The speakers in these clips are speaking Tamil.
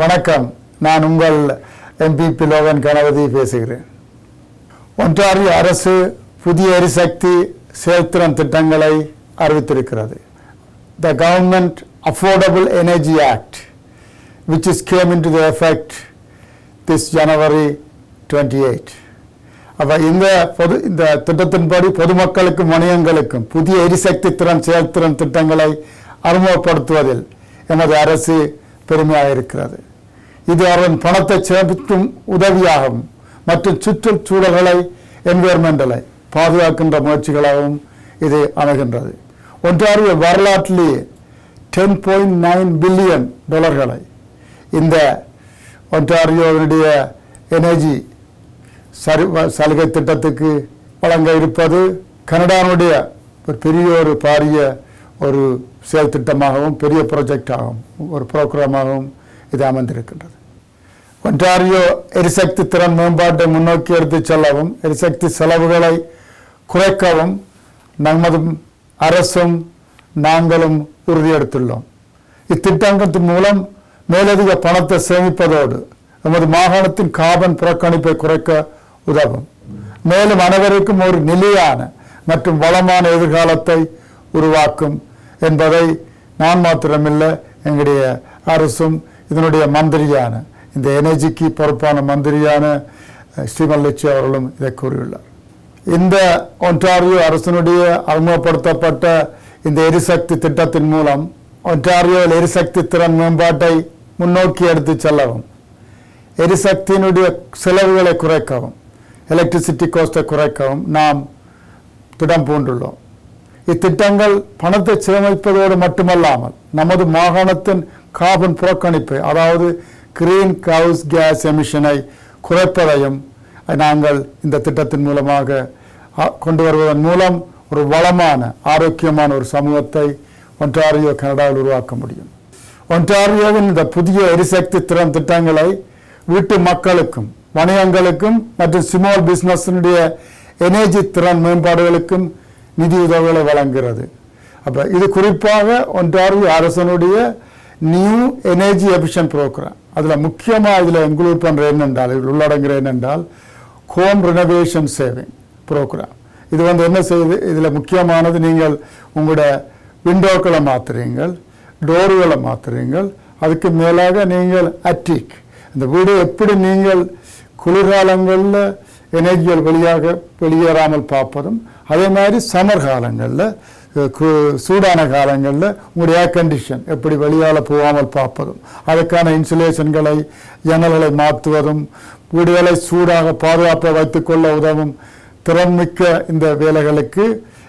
வணக்கம். நான் உங்கள் எம்பி பிலோகன் கணபதி பேசுகிறேன். ஒன்றாரிய அரசு புதிய எரிசக்தி செயல்திறன் திட்டங்களை அறிவித்திருக்கிறது. The government affordable energy act which is came in to the effect this January twenty eight அப்போ இந்த பொது இந்த திட்டத்தின்படி பொதுமக்களுக்கும் வணிகங்களுக்கும் புதிய எரிசக்தி திறன் செயல்திறன் திட்டங்களை அறிமுகப்படுத்துவதில் எமது அரசு பெருமையாக இருக்கிறது. இது அவன் பணத்தை சேமிக்கும் உதவியாகவும் மற்றும் சுற்றுச்சூழல்களை என்விரான்மெண்டலை பாதுகாக்கின்ற முயற்சிகளாகவும் இது அமைகின்றது. ஒன்றாரிய வரலாற்றிலேயே டென் பாயிண்ட் நைன் பில்லியன் டாலர்களை இந்த ஒன்றாரியோவினுடைய எனர்ஜி சரி சலுகை திட்டத்துக்கு வழங்க இருப்பது கனடாவுடைய ஒரு பெரிய ஒரு பாரிய ஒரு செயல் திட்டமாகவும் பெரிய ப்ராஜெக்டாகவும் ஒரு ப்ரோக்ராமாகவும் இது அமைந்திருக்கின்றது. ஒன்டாரியோ எரிசக்தி திறன் மேம்பாட்டை முன்னோக்கி எடுத்துச் செல்லவும் எரிசக்தி செலவுகளை குறைக்கவும் நமது அரசும் நாங்களும் உறுதியெடுத்துள்ளோம். இத்திட்டங்கத்தின் மூலம் மேலதிக பணத்தை சேமிப்பதோடு நமது மாகாணத்தின் கார்பன் புறக்கணிப்பை குறைக்க உதவும். மேலும் அனைவருக்கும் ஒரு நிலையான மற்றும் வளமான எதிர்காலத்தை உருவாக்கும் என்பதை நான் மாத்திரமில்லை எங்களுடைய அரசும் இதனுடைய மந்திரியான இந்த எனர்ஜிக்கு பொறுப்பான மந்திரியான அஹ், ஸ்ரீமன் லட்சி அவர்களும் இதை கூறியுள்ளார். இந்த ஒன்டாரியோ அரசனுடைய அறிமுகப்படுத்தப்பட்ட இந்த எரிசக்தி திட்டத்தின் மூலம் ஒன்டாரியோவில் எரிசக்தி திறன் மேம்பாட்டை முன்னோக்கி எடுத்துச் செல்லவும் எரிசக்தியினுடைய செலவுகளை குறைக்கவும் எலக்ட்ரிசிட்டி கோஸ்ட்டை குறைக்கவும் நாம் திடம் பூண்டுள்ளோம். இத்திட்டங்கள் பணத்தை சிரமிப்பதோடு மட்டுமல்லாமல் நமது மாகாணத்தின் கார்பன் புறக்கணிப்பை அதாவது கிரீன் ஹவுஸ் கேஸ் எமிஷனை குறைப்பதையும் நாங்கள் இந்த திட்டத்தின் மூலமாக கொண்டு வருவதன் மூலம் ஒரு வளமான ஆரோக்கியமான ஒரு சமூகத்தை ஒன்றாரியோ கனடாவில் உருவாக்க முடியும். ஒன்டாரியோவின் இந்த புதிய எரிசக்தி திறன் திட்டங்களை வீட்டு மக்களுக்கும் வணிகங்களுக்கும் மற்றும் ஸ்மால் பிஸ்னஸினுடைய எனர்ஜி திறன் மேம்பாடுகளுக்கும் நிதி உதவிகளை வழங்குகிறது. அப்போ இது குறிப்பாக ஒன்றாரியோ அரசனுடைய நியூ எனர்ஜி எஃபிஷியன்ட் ப்ரோக்ராம் அதில் முக்கியமாக இதில் இன்க்ளூட் பண்ணுற என்னென்றால் இதில் உள்ளடங்குற என்னென்றால் ஹோம் ரினோவேஷன் சேவிங் ப்ரோக்ராம் இது வந்து என்ன செய்யுது? இதில் முக்கியமானது நீங்கள் உங்களோட விண்டோக்களை மாற்றுறீங்கள் டோர்களை மாற்றுறீங்கள் அதுக்கு மேலாக நீங்கள் அட்டிக் இந்த வீடு எப்படி நீங்கள் குளிர்காலங்களில் எனர்ஜிகள் வெளியாக வெளியேறாமல் பார்ப்பதும் அதே மாதிரி சமர் காலங்களில் சூடான காலங்களில் உங்களுடைய ஏர் கண்டிஷன் எப்படி வெளியால் போகாமல் பார்ப்பதும் அதுக்கான இன்சுலேஷன்களை ஜன்னல்களை மாற்றுவதும் வீடுகளை சூடாக பாதுகாப்பாக வைத்துக்கொள்ள உதவும் திறன்மிக்க இந்த வேலைகளுக்கு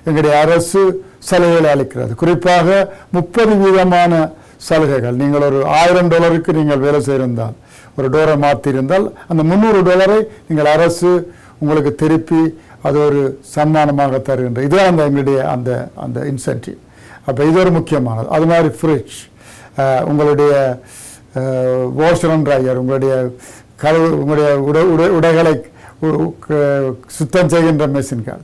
எங்களுடைய அரசு சலுகைகளை அளிக்கிறது. குறிப்பாக முப்பது வீதமான சலுகைகள். நீங்கள் ஒரு ஆயிரம் டாலருக்கு நீங்கள் வேலை செய்திருந்தால் ஒரு டோரை மாற்றியிருந்தால் அந்த முந்நூறு டாலரை நீங்கள் அரசு உங்களுக்கு திருப்பி அது ஒரு சன்மானமாக தருகின்ற இதுதான் அந்த எங்களுடைய அந்த அந்த இன்சென்டிவ் அப்போ இது ஒரு முக்கியமானது. அது மாதிரி ஃப்ரிட்ஜ் உங்களுடைய ஓஷன் ட்ரையர் உங்களுடைய கழுவு உங்களுடைய உடை உடை உடைகளை உ- சுத்தம் செய்கின்ற மெஷின்கள்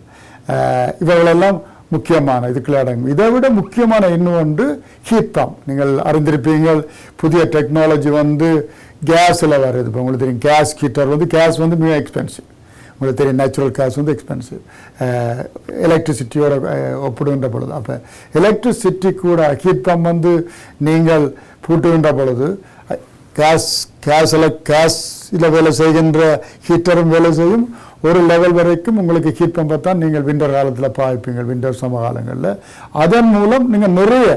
இவைகளெல்லாம் முக்கியமான இதுக்குள்ள அடங்கும். இதை விட முக்கியமான இன்னும் ஒன்று ஹீட் பம்ப் நீங்கள் அறிந்திருப்பீங்கள் புதிய டெக்னாலஜி வந்து கேஸில் வருது. இப்போ உங்களுக்கு தெரியும் கேஸ் ஹீட்டர் வந்து கேஸ் வந்து மிக எக்ஸ்பென்சிவ் உங்களுக்கு தெரியும் நேச்சுரல் கேஸ் வந்து எக்ஸ்பென்சிவ் எலக்ட்ரிசிட்டியோட ஒப்பிடுகின்ற பொழுது. அப்போ எலக்ட்ரிசிட்டி கூட ஹீட் பம்ப் வந்து நீங்கள் பூட்டுகின்ற பொழுது கேஸ் கேஸில் கேஸில் வேலை செய்கின்ற ஹீட்டரும் வேலை செய்யும் ஒரு லெவல் வரைக்கும் உங்களுக்கு ஹீட் பம்பை தான் நீங்கள் விண்டர் காலத்தில் பாய்ப்பீங்க விண்டர் சமகாலங்களில் அதன் மூலம் நீங்கள் நிறைய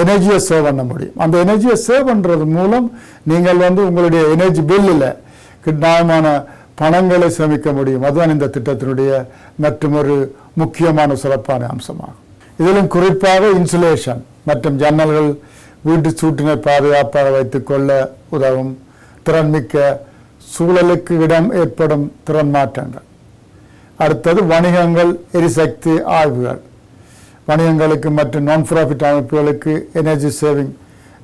எனர்ஜியை சேவ் பண்ண முடியும். அந்த எனர்ஜியை சேவ் பண்ணுறது மூலம் நீங்கள் வந்து உங்களுடைய எனர்ஜி பில்லில் நியாயமான பணங்களை சேமிக்க முடியும். அதுதான் இந்த திட்டத்தினுடைய மற்றொரு முக்கியமான சிறப்பான அம்சமாகும். இதிலும் குறிப்பாக இன்சுலேஷன் மற்றும் ஜன்னல்கள் வீட்டு சூட்டினை பாதுகாப்பாக வைத்துக்கொள்ள உதவும் திறன்மிக்க சூழலுக்கு இடம் ஏற்படும் திறன் மாற்றங்கள் அடுத்தது வணிகங்கள் எரிசக்தி ஆய்வுகள். வணிகங்களுக்கு மற்றும் நான் ப்ராஃபிட் அமைப்புகளுக்கு எனர்ஜி சேவிங்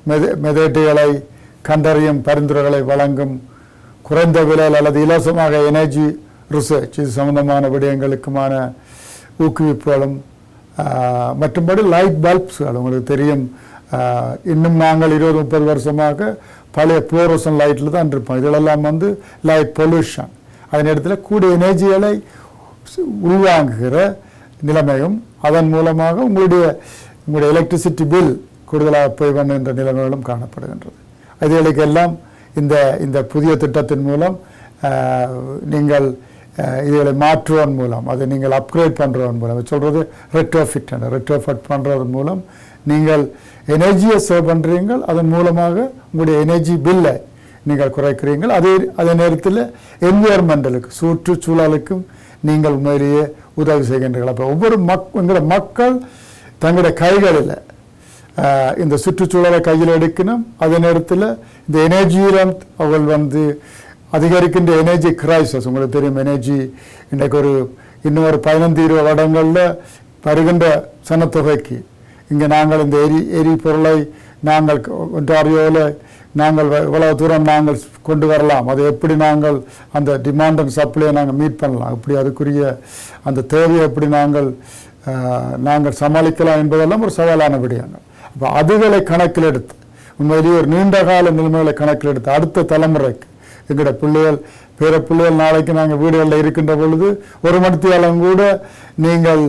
மெத மெதேட்டுகளை கண்டறியும் பரிந்துரைகளை வழங்கும் குறைந்த விலையில் அல்லது இலவசமாக எனர்ஜி ரிசர்ச் இது சம்பந்தமான விடயங்களுக்குமான ஊக்குவிப்புகளும் மற்றும்படி லைட் பல்ப்ஸ்கள் உங்களுக்கு தெரியும் இன்னும் நாங்கள் இருபது முப்பது வருஷமாக பழைய புளோரசன் லைட்டில் தான் இருப்போம். இதிலெல்லாம் வந்து லைட் பொல்யூஷன் அதன் இடத்துல கூடிய எனர்ஜிகளை உள்வாங்குகிற நிலைமையும் அதன் மூலமாக உங்களுடைய உங்களுடைய எலக்ட்ரிசிட்டி பில் கூடுதலாக போய் பண்ணுகின்ற நிலைமைகளும் காணப்படுகின்றது. இதுகளுக்கெல்லாம் இந்த இந்த புதிய திட்டத்தின் மூலம் நீங்கள் இதுகளை மாற்றுவதன் மூலம் அதை நீங்கள் அப்கிரேட் பண்ணுறதன் மூலம் சொல்கிறது ரெட்ரோஃபிட் ரெட்ரோஃபிட் பண்ணுறதன் மூலம் நீங்கள் எனர்ஜியை சேவ் பண்ணுறீங்கள் அதன் மூலமாக உங்களுடைய எனர்ஜி பில்லை நீங்கள் குறைக்கிறீர்கள் அதே அதே நேரத்தில் என்விரான்மெண்டலுக்கு சுற்றுச்சூழலுக்கும் நீங்கள் உண்மையிலேயே உதவி செய்கின்றீர்கள். அப்போ ஒவ்வொரு மக் எங்களோட மக்கள் தங்களுடைய கைகளில் இந்த சுற்றுச்சூழலை கையில் எடுக்கணும். அதே நேரத்தில் இந்த எனர்ஜியிலும் அவர்கள் வந்து அதிகரிக்கின்ற எனர்ஜி கிரைசஸ் உங்களுக்கு தெரியும் எனர்ஜி இன்றைக்கு ஒரு இன்னும் ஒரு பதினைந்து இருபது வருடங்களில் வருகின்ற சனத்தொகைக்கு இங்கே நாங்கள் இந்த எரி எரிபொருளை நாங்கள் ஒன்றாரியோவில் நாங்கள் வ- இவ்வளவு தூரம் நாங்கள் கொண்டு வரலாம். அதை எப்படி நாங்கள் அந்த டிமாண்ட் அண்ட் சப்ளையை நாங்கள் மீட் பண்ணலாம்? அப்படி அதுக்குரிய அந்த தேவையை எப்படி நாங்கள் நாங்கள் சமாளிக்கலாம் என்பதெல்லாம் ஒரு சவாலான விடயங்கள். அப்போ அதுகளை கணக்கில் எடுத்து உண்மையிலேயே ஒரு நீண்ட கால நிலைமைகளை கணக்கில் எடுத்து அடுத்த தலைமுறைக்கு எங்களோட பிள்ளைகள் பிற பிள்ளைகள் நாளைக்கு நாங்கள் வீடுகளில் இருக்கின்ற பொழுது ஒரு மணித்தியாலம் கூட நீங்கள்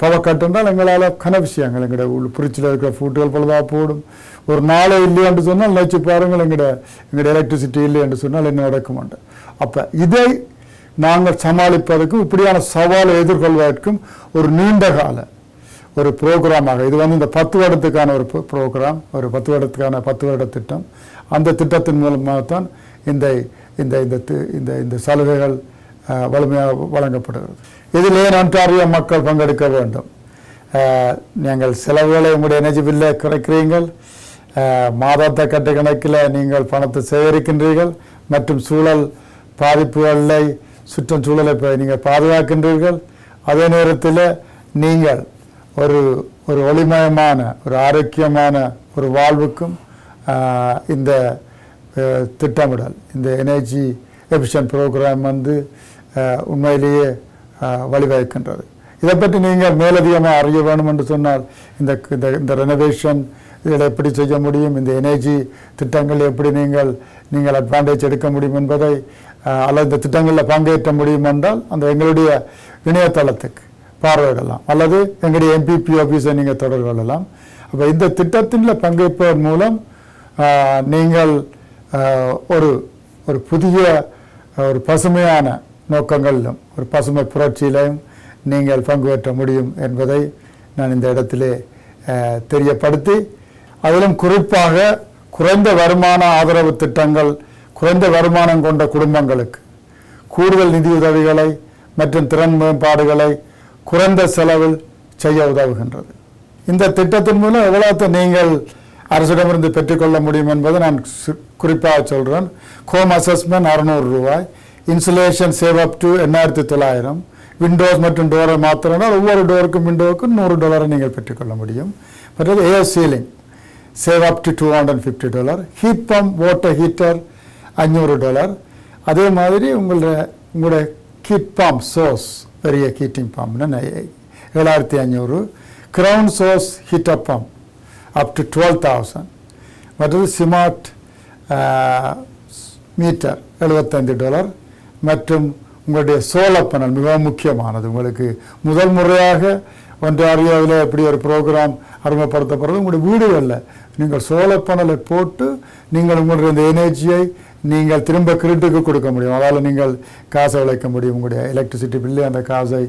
பவர் எங்களால் கன விஷயங்கள் எங்களோட உள் பிரிச்சில் இருக்கிற ஃபுட்டுகள் பொழுதாக போடும். ஒரு நாளே இல்லை என்று சொன்னால் நினைச்சு பாருங்கள் எங்களோட எங்களோட எலக்ட்ரிசிட்டி இல்லை என்று சொன்னால் என்ன நடக்குமாண்டு அப்போ இதை நாங்கள் சமாளிப்பதற்கு இப்படியான சவாலை எதிர்கொள்வதற்கும் ஒரு நீண்ட கால ஒரு ப்ரோக்ராமாக இது வந்து இந்த பத்து வருடத்துக்கான ஒரு ப்ரோக்ராம் ஒரு பத்து வருடத்துக்கான பத்து வருட திட்டம். அந்த திட்டத்தின் மூலமாகத்தான் இந்த இந்த இந்த இந்த இந்த சலுகைகள் வலிமையாக வழங்கப்படுகிறது. இதிலே ஒன்றாரிய மக்கள் பங்கெடுக்க வேண்டும். நீங்கள் செலவுகளை உங்களுடைய எனர்ஜி பில்லை குறைக்கிறீர்கள். மாதத்தை கட்ட கணக்கில் நீங்கள் பணத்தை சேகரிக்கின்றீர்கள். மற்றும் சூழல் பாதிப்புகளை சுற்றுச்சூழலை ப- நீங்கள் பாதுகாக்கின்றீர்கள். அதே நேரத்தில் நீங்கள் ஒரு ஒரு ஒளிமயமான ஒரு ஆரோக்கியமான ஒரு வாழ்வுக்கும் இந்த திட்டமிடல். இந்த எனர்ஜி எஃபிஷியன்ட் ப்ரோக்ராம் வந்து உண்மையிலேயே வழிவகுக்கின்றது. இதை பற்றி நீங்கள் மேலதிகமாக அறிய வேணும் என்று சொன்னால் இந்த இந்த இந்த ரெனோவேஷன் இதில் எப்படி செய்ய முடியும் இந்த எனர்ஜி திட்டங்கள் எப்படி நீங்கள் நீங்கள் அட்வான்டேஜ் எடுக்க முடியும் என்பதை அல்லது இந்த திட்டங்களில் பங்கேற்ற முடியும் என்றால் அந்த எங்களுடைய இணையதளத்துக்கு பார்வையிடலாம். அல்லது எங்களுடைய எம்பிபி ஆஃபீஸை நீங்கள் தொடர்பு கொள்ளலாம். அப்போ இந்த திட்டத்தில் பங்கேற்பதன் மூலம் நீங்கள் ஒரு ஒரு புதிய ஒரு பசுமையான நோக்கங்களிலும் ஒரு பசுமை புரட்சியிலையும் நீங்கள் பங்குபற்ற முடியும் என்பதை நான் இந்த இடத்திலே தெரியப்படுத்தி அதிலும் குறிப்பாக குறைந்த வருமான ஆதரவு திட்டங்கள் குறைந்த வருமானம் கொண்ட குடும்பங்களுக்கு கூடுதல் நிதியுதவிகளை மற்றும் திறன் மேம்பாடுகளை குறைந்த செலவில் செய்ய உதவுகின்றது. இந்த திட்டத்தின் மூலம் எவ்வளவு நீங்கள் அரசிடமிருந்து பெற்றுக்கொள்ள முடியும் என்பதை நான் குறிப்பாக சொல்கிறேன் ஹோம் அசஸ்மெண்ட் அறுநூறு ரூபாய். இன்சுலேஷன் சேவ் அப் டு எண்ணாயிரத்தி தொள்ளாயிரம். விண்டோஸ் மற்றும் டோரை மாத்திரம்னா ஒவ்வொரு டோருக்கும் விண்டோவுக்கும் நூறு டாலரை நீங்கள் பெற்றுக்கொள்ள முடியும். மற்றது air sealing save up to two hundred fifty dollar heat pump water heater அஞ்சூறு டாலர் அதே மாதிரி உங்களுடைய உங்களுடைய ஹீட் பம்ப் சோர்ஸ் பெரிய ஹீட்டிங் பம்ப்னு ஏழாயிரத்தி அஞ்சூறு ground source heat pump up to twelve thousand மற்றது சிமார்ட் மீட்டர் எழுபத்தைந்து டாலர் மற்றும் உங்களுடைய சோலார் பேனல் மிகவும் முக்கியமானது. உங்களுக்கு முதல் முறையாக ஒன்றாரியாவில் எப்படி ஒரு ப்ரோக்ராம் அறிமுகப்படுத்தப்படுறது உங்களுடைய வீடுகளில் நீங்கள் சோலார் பேனலை போட்டு நீங்கள் உங்களுடைய இந்த எனர்ஜியை நீங்கள் திரும்ப கிரிட்டுக்கு கொடுக்க முடியும். அதால் நீங்கள் காசை உழைக்க முடியும். உங்களுடைய எலக்ட்ரிசிட்டி பில்லு அந்த காசை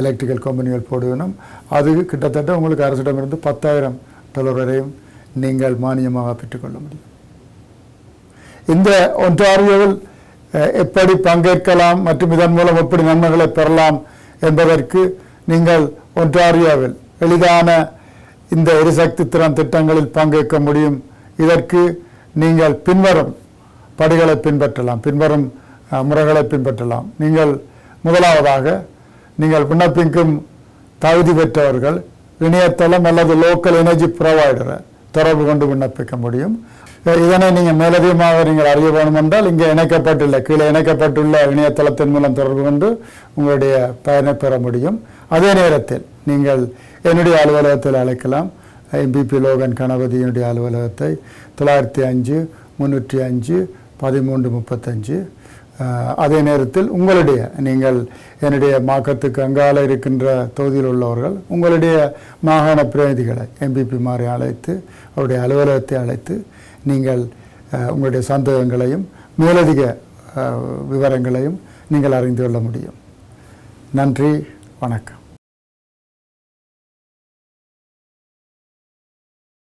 எலக்ட்ரிக்கல் கம்பெனிகள் போடுவேணும் அது கிட்டத்தட்ட உங்களுக்கு அரசிடமிருந்து பத்தாயிரம் டாலர் வரையும் நீங்கள் மானியமாக பெற்றுக்கொள்ள முடியும். இந்த ஒன்றாரியோவில் எப்படி பங்கேற்கலாம் மற்றும் இதன் மூலம் எப்படி நன்மைகளை பெறலாம் என்பதற்கு நீங்கள் ஒன்றாரியோவில் எளிதான இந்த எரிசக்தி திறன் திட்டங்களில் பங்கேற்க முடியும். இதற்கு நீங்கள் பின்வரும் படிகளை பின்பற்றலாம் பின்வரும் முறைகளை பின்பற்றலாம். நீங்கள் முதலாவதாக நீங்கள் விண்ணப்பிக்கும் தகுதி பெற்றவர்கள் இணையதளம் அல்லது லோக்கல் எனர்ஜி ப்ரொவைடரை தொடர்பு கொண்டு விண்ணப்பிக்க முடியும். இதனை நீங்கள் மேலதிகமாக நீங்கள் அறிய வேணும் என்றால் இங்கே இணைக்கப்பட்டுள்ள கீழே இணைக்கப்பட்டுள்ள இணையதளத்தின் மூலம் தொடர்பு கொண்டு உங்களுடைய பயனை பெற முடியும். அதே நேரத்தில் நீங்கள் என்னுடைய அலுவலகத்தில் அழைக்கலாம். எம்பிபி லோகன் கணபதியினுடைய அலுவலகத்தை தொள்ளாயிரத்தி அஞ்சு முந்நூற்றி அஞ்சு பதிமூன்று முப்பத்தஞ்சு. அதே நேரத்தில் உங்களுடைய நீங்கள் என்னுடைய மாக்கத்துக்கு அங்கால இருக்கின்ற தொகுதியில் உள்ளவர்கள் உங்களுடைய மாகாண பிரதிநிதிகளை எம்பிபி மாறி அழைத்து அவருடைய அலுவலகத்தை அழைத்து நீங்கள் உங்களுடைய சந்தேகங்களையும் மேலதிக விவரங்களையும் நீங்கள் அறிந்து கொள்ள முடியும். நன்றி வணக்கம்.